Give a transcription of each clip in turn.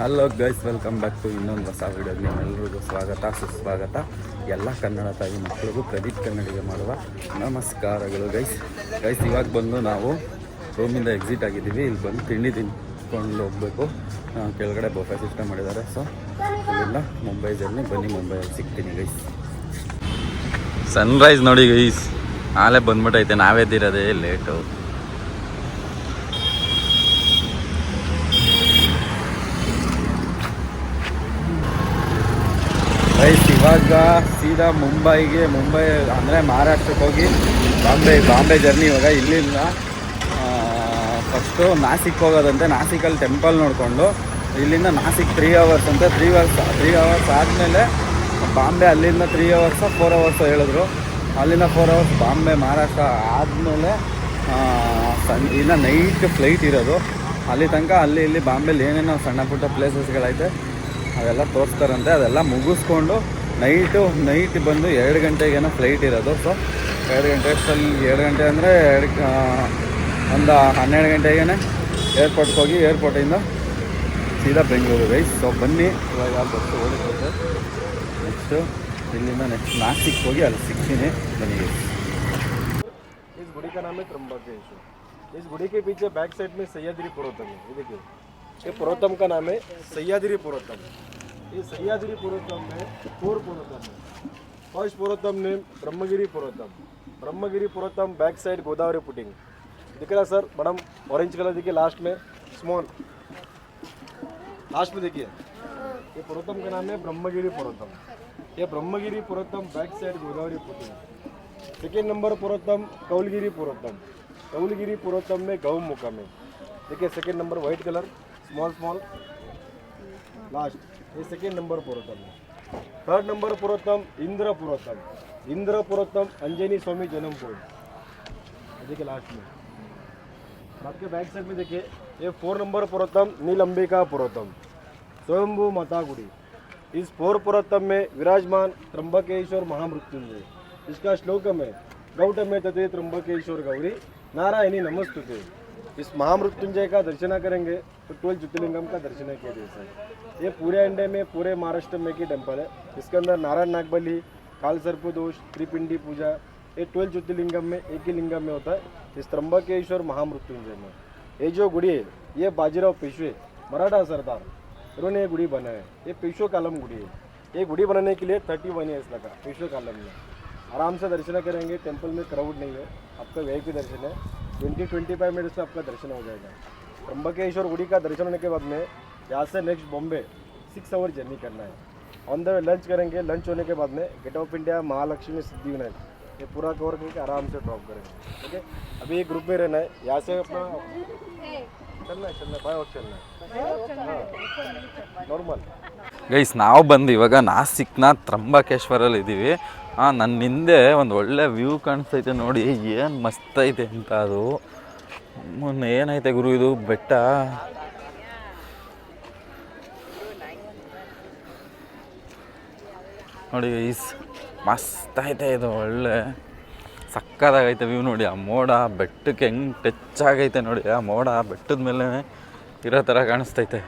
Hello guys welcome back to ಇನ್ನೊಂದು ಹೊಸ video ನಿಮ್ಮೆಲ್ಲರಿಗೂ ಸ್ವಾಗತ, ಸುಸ್ವಾಗತ. ಎಲ್ಲ ಕನ್ನಡ ತಾಯಿ ಮಕ್ಕಳಿಗೂ ಪ್ರದೀಪ್ ಕನ್ನಡಿಗೆ ಮಾಡುವ ನಮಸ್ಕಾರಗಳು ಗೈಸ್ ಗೈಸ್ ಇವಾಗ ಬಂದು ನಾವು ರೂಮಿಂದ ಎಕ್ಸಿಟ್ ಆಗಿದ್ದೀವಿ. ಇಲ್ಲಿ ಬಂದು ತಿಂಡಿ ತಿನ್ಕೊಂಡು ಹೋಗಬೇಕು. ಕೆಳಗಡೆ ಬೊಫೆ ಸಿಸ್ಟಮ್ ಮಾಡಿದ್ದಾರೆ. ಸೊ ಇಲ್ಲ ಮುಂಬೈ ಜರ್ನಿ ಬನ್ನಿ ಮುಂಬೈಯಲ್ಲಿ ಸಿಗ್ತೀನಿ ಗೈಸ್ ಸನ್ರೈಸ್ ನೋಡಿ ಗೈಸ್ ಆಲೇ ಬಂದ್ಬಿಟ್ಟೈತೆ ನಾವೇದಿರೋದೇ ಲೇಟು ಗೈಸ್ ಇವಾಗ ಸೀದಾ ಮುಂಬೈಗೆ, ಮುಂಬೈ ಅಂದರೆ ಮಹಾರಾಷ್ಟ್ರಕ್ಕೆ ಹೋಗಿ ಬಾಂಬೆ ಬಾಂಬೆ ಜರ್ನಿ ಇವಾಗ ಇಲ್ಲಿಂದ ಫಸ್ಟು ನಾಸಿಕ್ ಹೋಗೋದಂತೆ ನಾಸಿಕಲ್ಲಿ ಟೆಂಪಲ್ ನೋಡಿಕೊಂಡು ಇಲ್ಲಿಂದ ನಾಸಿಕ್ ತ್ರೀ ಅವರ್ಸ್ ಅಂತ ತ್ರೀ ಅವರ್ಸ್ ತ್ರೀ ಅವರ್ಸ್ ಆದಮೇಲೆ ಬಾಂಬೆ ಅಲ್ಲಿಂದ ತ್ರೀ ಅವರ್ಸ ಫೋರ್ ಅವರ್ಸ್ ಹೇಳಿದ್ರು. ಅಲ್ಲಿಂದ ಫೋರ್ ಅವರ್ಸ್ ಬಾಂಬೆ, ಮಹಾರಾಷ್ಟ್ರ ಆದಮೇಲೆ ಸಣ್ಣ ಇನ್ನು ನೈಟ್ ಫ್ಲೈಟ್ ಇರೋದು. ಅಲ್ಲಿ ತನಕ ಅಲ್ಲಿ ಇಲ್ಲಿ ಬಾಂಬೆಲಿ ಏನೇನೋ ಸಣ್ಣ ಪುಟ್ಟ ಪ್ಲೇಸಸ್ಗಳೈತೆ ಅದೆಲ್ಲ ತೋರಿಸ್ತಾರಂತೆ. ಅದೆಲ್ಲ ಮುಗಿಸ್ಕೊಂಡು ನೈಟು ನೈಟ್ ಬಂದು ಎರಡು ಗಂಟೆಗೇನೋ ಫ್ಲೈಟ್ ಇರೋದು ಸೊ ಎರಡು ಗಂಟೆ ಅಷ್ಟರಲ್ಲಿ ಎರಡು ಗಂಟೆ ಅಂದರೆ ಎರಡು ಒಂದು ಹನ್ನೆರಡು ಗಂಟೆಗೇ ಏರ್ಪೋರ್ಟ್ಗೆ ಹೋಗಿ ಏರ್ಪೋರ್ಟಿಂದ ಸೀದಾ ಬೆಂಗಳೂರು ಗೈಸ್ ಸೊ ಬನ್ನಿ ಇವಾಗ ಬಸ್ಸು ಓಡಿಸುತ್ತೆ ನೆಕ್ಸ್ಟು ಇಲ್ಲಿಂದ ನೆಕ್ಸ್ಟ್ ನಾಸಿಕ್ ಹೋಗಿ ಅಲ್ಲಿ ಸಿಗ್ತೀನಿ ಬನ್ನಿ guys. इस गुड़ी का नाम है त्र्यंबकेश्वर इस गुड़ी के पीछे बैक साइड में सह्याद्री पर्वतम है ये देखिए ये पर्वतम का नाम है सह्याद्री पर्वतम पर्वतम में फोर पर्वतम है फ़र्स्ट पर्वतम नेम ब्रह्मगिरी पर्वतम ब्रह्मगिरी पर्वतम बैक साइड गोदावरी पुटिंग। दिख रहा सर? मैडम ऑरेंज कलर देखिए लास्ट में स्मॉल लास्ट में देखिए। ये पर्वतम का नाम है ब्रह्मगिरी पर्वतम ये Brahmagiri Parvatam back side Godavari putting. Second number Parvatam Kaulagiri पर्वतम कौलगिरी पर्वतम में गौ मुका में। देखिए, second number white colour small small last ये सेकेंड नंबर पर्वतम है थर्ड नंबर पुरोत्तम इंद्र पुरोत्तम इंद्र पुरोत्तम अंजनी स्वामी जन्म पॉइंट देखिए लास्ट में आपके बैक साइड में देखिए ये फोर नंबर पर्वतम नीलंबिका पर्वतम स्वयंभू माता गुड़ी इस फोर पुरोत्तम में विराजमान त्र्यंबकेश्वर महामृत्युंजय इसका श्लोकम है गौतम तथे त्र्यंबकेश्वर गौरी नारायणी नमस्तुते इस महामृत्युंजय का दर्शन करेंगे तो ट्वेल्व ज्योतिर्लिंगम का दर्शन किया जैसा ये पूरे इंडिया में, पूरे महाराष्ट्र में की टेंपल है। इसके अंदर नारायण नागबली काल सर्पदोष त्रिपिंडी पूजा, ये ट्वेल्व ज्योतिर्लिंगम में, एक ही लिंगम में होता है। इस त्र्यंबकेश्वर महामृत्युंजय में। ये जो गुड़ी है, ये बाजीराव पेशवे मराठा सरदार। इन्होंने ये गुड़ी बनाया है। ये पेशवे कालम गुड़ी है। ये गुड़ी बनाने के लिए थर्टी वन ईयर्स लगा, पेशवे कालम में। आराम से दर्शन करेंगे टेंपल में क्राउड नहीं है। आपका वी दर्शन है। ट्वेंटी ट्वेंटी फाइव मिनट्स में आपका दर्शन हो जाएगा त्र्यंबकेश्वर गुड़ी का दर्शन होने के बाद में यहाँ से next Bombay six hour journey करना है ऑन द वे लंच करेंगे लंच होने के बाद में gate of India Mahalakshmi Siddhi Vinayak ये पूरा कवर करके आराम से ड्रॉप करेंगे ठीक है अभी एक ग्रुप में रहना है यहाँ से अपना चलना है चलना है बाय वक्त चलना है नॉर्मल ಗೈಸ್ ನಾವು ಬಂದು ಇವಾಗ ನಾಸಿಕ್ನ ತ್ರಂಬಕೇಶ್ವರಲ್ಲಿ ಇದ್ದೀವಿ ಹಾಂ ನನ್ನ ಹಿಂದೆ ಒಂದು ಒಳ್ಳೆ ವ್ಯೂ ಕಾಣಿಸ್ತೈತೆ ನೋಡಿ. ಏನು ಮಸ್ತ್ ಐತೆ ಅಂತ ಅದು. ಮೊನ್ನೆ ಏನೈತೆ ಗುರು ಇದು? ಬೆಟ್ಟ? ನೋಡಿ ಈಸ್ ಮಸ್ತ್ ಐತೆ ಇದು, ಒಳ್ಳೆ. ಸಕ್ಕದಾಗೈತೆ ವ್ಯೂ ನೋಡಿ. ಆ ಮೋಡ ಬೆಟ್ಟಕ್ಕೆ ಹೆಂಗೆ ಟಚ್ ಆಗೈತೆ ನೋಡಿ. ಆ ಮೋಡ ಬೆಟ್ಟದ ಮೇಲೆ ಇರೋ ಥರ ಕಾಣಿಸ್ತೈತೆ.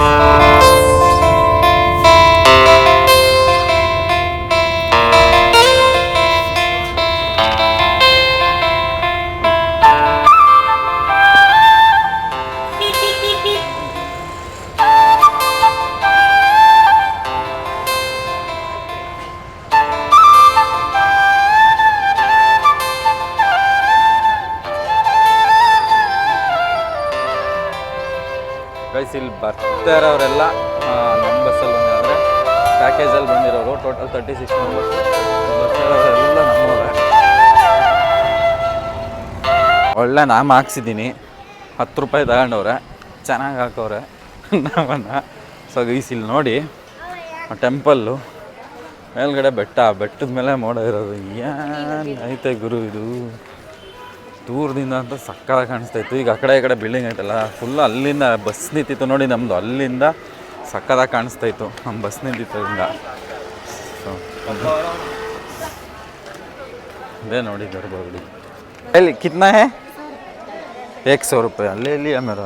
ಗೈಸ್ ಬರ್ತಾ ಇರೋರೆಲ್ಲ ನಮ್ಮ ಬಸ್ಸಲ್ಲಿ ಬಂದಿದ್ದಾರೆ ಪ್ಯಾಕೇಜಲ್ಲಿ ಬಂದಿರೋರು ಟೋಟಲ್ ತರ್ಟಿ ಸಿಕ್ಸ್ ಮೆಂಬರ್ಸ್ ಬಸ್ಸಲ್ಲಿರೋರೆಲ್ಲ ನಮ್ಮವರೇ. ಒಳ್ಳೆ ನಾಮ ಹಾಕ್ಸಿದ್ದೀನಿ ಹತ್ತು ರೂಪಾಯಿ ತಗೊಂಡವ್ರೆ, ಚೆನ್ನಾಗಿ ಹಾಕೋರೆ ನಾವನ್ನು. ಸೊ ಇಲ್ಲಿ ನೋಡಿ ಟೆಂಪಲ್ಲು ಮೇಲ್ಗಡೆ ಬೆಟ್ಟ, ಬೆಟ್ಟದ ಮೇಲೆ ಮೋಡ ಇರೋದು. ಏನು ಐತೆ ಗುರು ಇದು? ದೂರದಿಂದ ಅಂತ ಸಕ್ಕತ್ತಾಗಿ ಕಾಣಿಸ್ತಾ ಇತ್ತು ಈಗ ಆ ಕಡೆ ಈ ಕಡೆ ಬಿಲ್ಡಿಂಗ್ ಐತಲ್ಲ ಫುಲ್ ಅಲ್ಲಿಂದ ಬಸ್ ನಿಂತಿತ್ತು ನೋಡಿ ನಮ್ಮದು ಅಲ್ಲಿಂದ ಸಕ್ಕದಾಗಿ ಕಾಣಿಸ್ತಾ ಇತ್ತು ನಮ್ಮ ಬಸ್ ನಿಂತಿದ್ದರಿಂದ ಸೊ ಇದೇ ನೋಡಿ ಗರ್ಭಗುಡಿ ಎಲ್ಲಿ ಕಿತ್ನಾ ಹೇ एक सौ रुपये ले लिया मेरा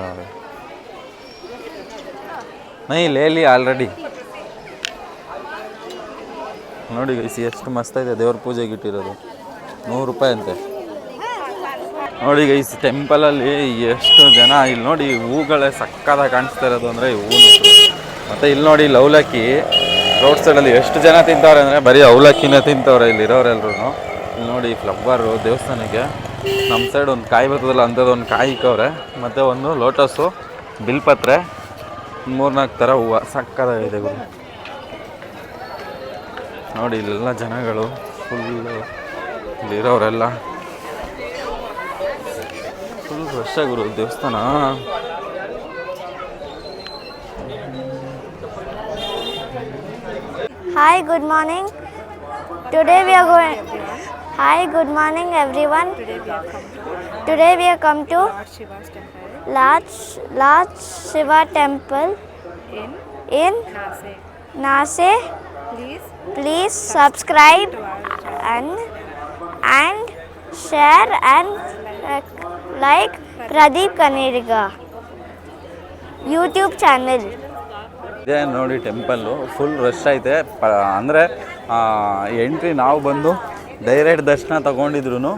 नहीं ले लिया ಆಲ್ರೆಡಿ ನೋಡಿ ಗೈಸಿ ಎಷ್ಟು ಮಸ್ತ್ ಇದೆ ದೇವ್ರ ಪೂಜೆಗೆ ಇಟ್ಟಿರೋದು ನೂರು ರೂಪಾಯಿ ಅಂತೆ ನೋಡಿ ಗೈಸ್ ಟೆಂಪಲಲ್ಲಿ ಎಷ್ಟು ಜನ ಇಲ್ಲಿ ನೋಡಿ ಹೂಗಳೇ ಸಕ್ಕದ ಕಾಣಿಸ್ತಾ ಇರೋದು ಅಂದರೆ ಹೂವು ಮತ್ತು ಇಲ್ಲಿ ನೋಡಿ ಇಲ್ಲಿ ಅವಲಕ್ಕಿ ರೋಡ್ ಸೈಡಲ್ಲಿ ಎಷ್ಟು ಜನ ತಿಂತವ್ರೆ ಅಂದರೆ ಬರೀ ಅವಲಕ್ಕಿನೇ ತಿಂತವ್ರೆ ಇಲ್ಲಿ ಇರೋರೆಲ್ರು ಇಲ್ಲಿ ನೋಡಿ ಫ್ಲವರು ದೇವಸ್ಥಾನಕ್ಕೆ. ನಮ್ಮ ಸೈಡ್ ಒಂದು ಕಾಯಿ ಬರ್ತದಲ್ಲ ಅಂಥದ್ದು ಒಂದು ಕಾಯಿ ಇಕ್ಕವ್ರೆ. ಮತ್ತು ಒಂದು ಲೋಟಸ್ಸು ಬಿಲ್ಪತ್ರೆ ಮೂರ್ನಾಲ್ಕು ಥರ ಹೂವು. ಸಕ್ಕದಾಗಿದೆ ಗುರು. ನೋಡಿ ಇಲ್ಲೆಲ್ಲ ಜನಗಳು ಫುಲ್ಲು ಇಲ್ಲಿರೋರೆಲ್ಲ. ಫುಲ್ ರಶ್ ಗುರು ದೇವಸ್ಥಾನ Hi, good morning. Today we are going. Hi, good morning, everyone. Today we have come to Lord Shiva's temple Lord, Lord Shiva Temple in in Nasik. Nase. Please Please subscribe and and share and uh, like Pradeep ಕನೇರಿಗ YouTube channel. ಇದೇ ನೋಡಿ temple full rush ಐತೆ. ಪ, ಅಂದರೆ entry ನಾವು ಬಂದು direct ದರ್ಶನ ತಗೊಂಡಿದ್ರು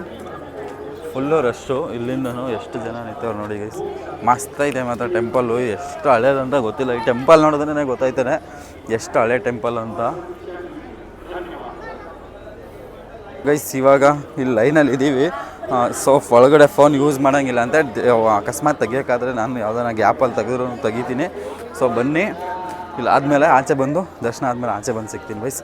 full rush ಇಲ್ಲಿಂದನು ಎಷ್ಟು ಜನ ನಿಂತವ್ರು ನೋಡಿ ಗೈಸ್ ಮಸ್ತ್ ಐತೆ ಮಾತ್ರ ಟೆಂಪಲ್ಲು ಎಷ್ಟು ಹಳೇದಂತ ಗೊತ್ತಿಲ್ಲ. ಈ ಟೆಂಪಲ್ ನೋಡಿದ್ರೆ ಗೊತ್ತಾಯ್ತಾನೆ. ಎಷ್ಟು ಹಳೆ ಟೆಂಪಲ್ ಅಂತ. ಗೈಸ್ ಇವಾಗ ಇಲ್ಲಿ ಲೈನಲ್ಲಿ ಇದ್ದೀವಿ ಸೊ ಒಳಗಡೆ ಫೋನ್ ಯೂಸ್ ಮಾಡೋಂಗಿಲ್ಲ ಅಂತ ಅಕಸ್ಮಾತ್ ತೆಗಿಯೋಕ್ಕಾದ್ರೆ ನಾನು ಯಾವ್ದಾನ ಗ್ಯಾಪಲ್ಲಿ ತೆಗೆದ್ರು ತೆಗಿತೀನಿ. ಸೊ ಬನ್ನಿ. ಇಲ್ಲ, ಆದಮೇಲೆ ಆಚೆ ಬಂದು, ದರ್ಶನ ಆದಮೇಲೆ ಆಚೆ ಬಂದು ಸಿಗ್ತೀನಿ ಬೈಸ್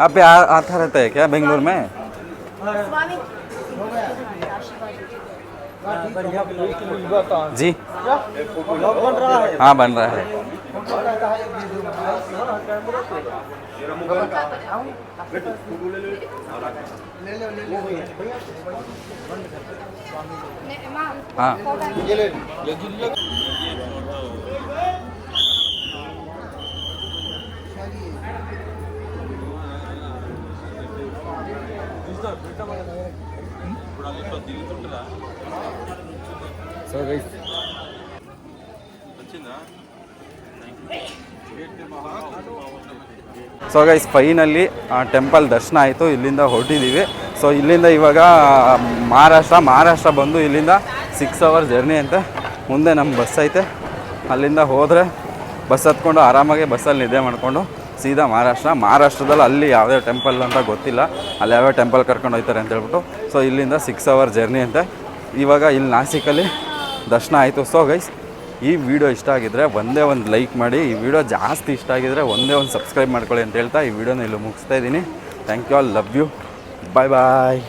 आप यहाँ आता रहता है क्या बेंगलोर में? जी। हाँ बन रहा है। हाँ। ಸೊ ಗೈಸ್ ಫೈನಲ್ಲಿ ಟೆಂಪಲ್ ದರ್ಶನ ಆಯಿತು, ಇಲ್ಲಿಂದ ಹೊರಟಿದ್ದೀವಿ ಸೊ ಇಲ್ಲಿಂದ ಇವಾಗ, ಮಹಾರಾಷ್ಟ್ರ ಮಹಾರಾಷ್ಟ್ರ ಬಂದು ಇಲ್ಲಿಂದ ಸಿಕ್ಸ್ ಅವರ್ ಜರ್ನಿ ಅಂತ. ಮುಂದೆ ನಮ್ಮ ಬಸ್ ಐತೆ. ಅಲ್ಲಿಂದ ಹೋದರೆ ಬಸ್ ಹತ್ಕೊಂಡು ಆರಾಮಾಗಿ ಬಸ್ಸಲ್ಲಿ ನಿದ್ದೆ ಮಾಡಿಕೊಂಡು ಸೀದಾ ಮಹಾರಾಷ್ಟ್ರ. ಮಹಾರಾಷ್ಟ್ರದಲ್ಲಿ ಅಲ್ಲಿ ಯಾವ್ಯಾವ ಟೆಂಪಲ್ ಅಂತ ಗೊತ್ತಿಲ್ಲ. ಅಲ್ಲಿ ಯಾವ್ಯಾವ ಟೆಂಪಲ್ ಕರ್ಕೊಂಡು ಹೋಗ್ತಾರೆ ಅಂತ ಹೇಳ್ಬಿಟ್ಟು. ಸೊ ಇಲ್ಲಿಂದ ಸಿಕ್ಸ್ ಅವರ್ ಜರ್ನಿ ಅಂತೆ. ಇವಾಗ ಇಲ್ಲಿ ನಾಸಿಕಲ್ಲಿ ದರ್ಶನ ಆಯಿತು. ಸೊ ಗೈಸ್ ಈ ವಿಡಿಯೋ ಇಷ್ಟ ಆಗಿದ್ರೆ ಒಂದೇ ಒಂದು ಲೈಕ್ ಮಾಡಿ. ಈ ವಿಡಿಯೋ ಜಾಸ್ತಿ ಇಷ್ಟ ಆಗಿದ್ರೆ ಒಂದೇ ಒಂದು ಸಬ್ಸ್ಕ್ರೈಬ್ ಮಾಡ್ಕೊಳ್ಳಿ ಅಂತ ಹೇಳ್ತಾ ಈ ವಿಡಿಯೋನ ಇಲ್ಲಿ ಮುಗಿಸ್ತಾ ಇದ್ದೀನಿ. Thank you all love you bye bye